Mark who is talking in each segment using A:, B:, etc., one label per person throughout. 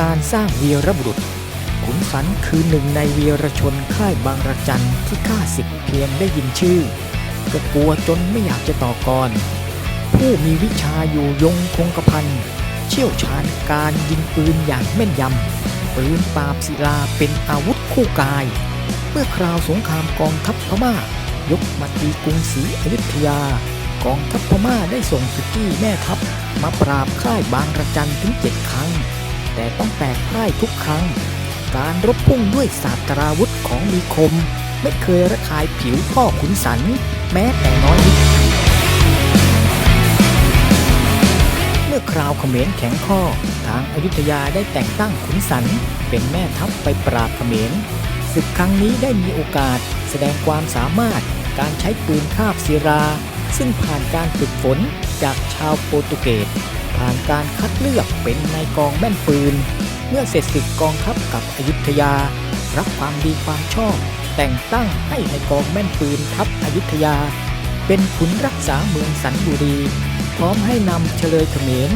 A: การสร้างวีรบุรุษ ขุนสันคือหนึ่งในวีรชนค่ายบางระจันที่ข้าศึกเพียงได้ยินชื่อ ก็กลัวจนไม่อยากจะต่อกร ผู้มีวิชาอยู่ยงคงกระพันเชี่ยวชาญการยิงปืนอย่างแม่นยำ ปืนปราบศิลาเป็นอาวุธคู่กาย เมื่อคราวสงครามกองทัพพม่ายกมาตีกรุงศรีอยุธยา กองทัพพม่าได้ส่งสุกี้แม่ทัพ มาปราบค่ายบางระจันถึงเจ็ดครั้ง แต่ต้องแตกพ่ายทุกครั้ง การรบพุ่งด้วยศาสตราวุธของมีคม ไม่เคยระคายผิวพ่อขุนสัน แม้แต่น้อยนิดเมื่อคราวเขมรแข็งข้อ ทางอายุทยาได้แต่งตั้งขุนสัน เป็นแม่ทัพไปปราบเขมรศึกครั้งนี้ได้มีโอกาสแสดงความสามารถการใช้ปืนคาบศิรา ซึ่งผ่านการฝึกฝนจากชาวโปรตุเกส ผ่านการคัดเลือกเป็นนายกองแม่นปืน เมื่อเสร็จศึกกองทัพกับอยุธยา รับความดีความชอบ แต่งตั้งให้ในายกองแม่นปืนทัพอยุธยา เป็นขุนรักษาเมืองสันบุรี พร้อมให้นำเฉลยเขมร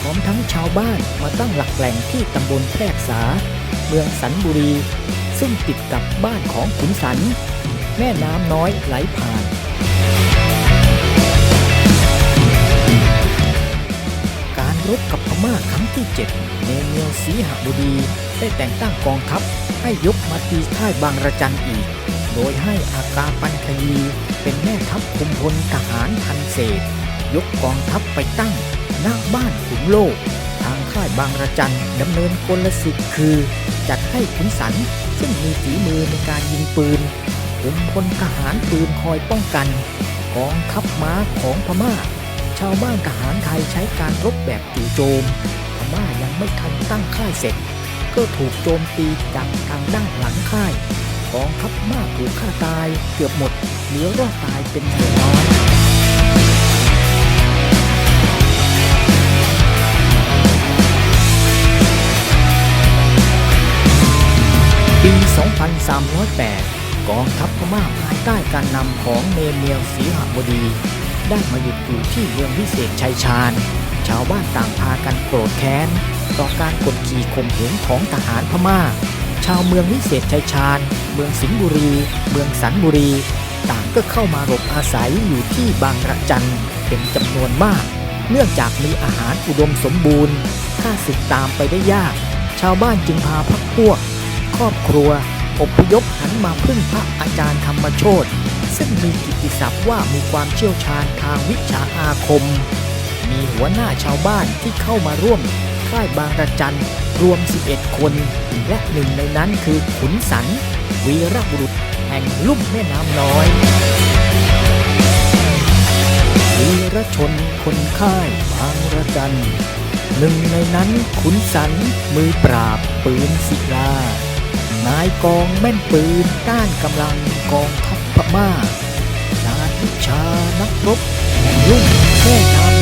A: พร้อมทั้งชาวบ้านมาตั้งหลักแหล่งที่ตำบลแพรกษา เมืองสันบุรี ซึ่งติดกับบ้านของขุนสัน แม่น้ำน้อยไหลผ่าน บกับพม่าครั้งที่7เนเมียวศรีหบดีได้แต่งตั้งกองทัพให้ยกมาตีค่ายบางระจันอีก โดยให้อากาปันคยีเป็นแม่ทัพคุมพลทหารพันเศษ ยกกองทัพไปตั้งหน้าบ้านขุนโลก ทางค่ายบางระจันดำเนินกลสิทธิ์คือ จัดให้ขุนสันซึ่งมีฝีมือในการยิงปืนคุมพลทหารปืนคอยป้องกัน กองทัพม้าของพม่า ชาวบ้านทหารไทยใช้การรบแบบจู่โจมพม่ายังไม่ทันตั้งค่ายเสร็จ ก็ถูกโจมตีจากทางด้านหลังค่ายกองทัพม่าถูกฆ่าตายเกือบหมดเหลือรอดตายเป็นส่วนน้อยปี 2308 กองทัพพม่าภายใต้การนำของเนเมียวศรีหบดี ได้มาหยุดอยู่ที่เมืองวิเศษชัยชาญ ชาวบ้านต่างพากันโกรธแค้น ต่อการกดขี่ข่มเหงของทหารพม่า ชาวเมืองวิเศษชัยชาญ เมืองสิงห์บุรี เมืองสันบุรี ต่างก็เข้ามาหลบอาศัยอยู่ที่บางระจันเป็นจำนวนมาก เนื่องจากมีอาหารอุดมสมบูรณ์ถ้าศึกตามไปได้ยาก ชาวบ้านจึงพาพักพวก ครอบครัวอพยพหันมาพึ่งพระอาจารย์ธรรมโชต ซึ่งมีกิตติศัพท์ว่ามีความเชี่ยวชาญทางวิชาอาคม มีหัวหน้าชาวบ้านที่เข้ามาร่วมค่ายบางระจันรวม 11 คน และหนึ่งในนั้นคือขุนสัน วีรบุรุษแห่งลุ่มแม่น้ำน้อยวีรชนคนค่ายบางระจันหนึ่งในนั้นขุนสันมือปราบปืนศิลานายกองแม่นปืนต้านกำลังกองทัพ พม่า นาวิชานักรบแห่งลุ่มแค่น้ำ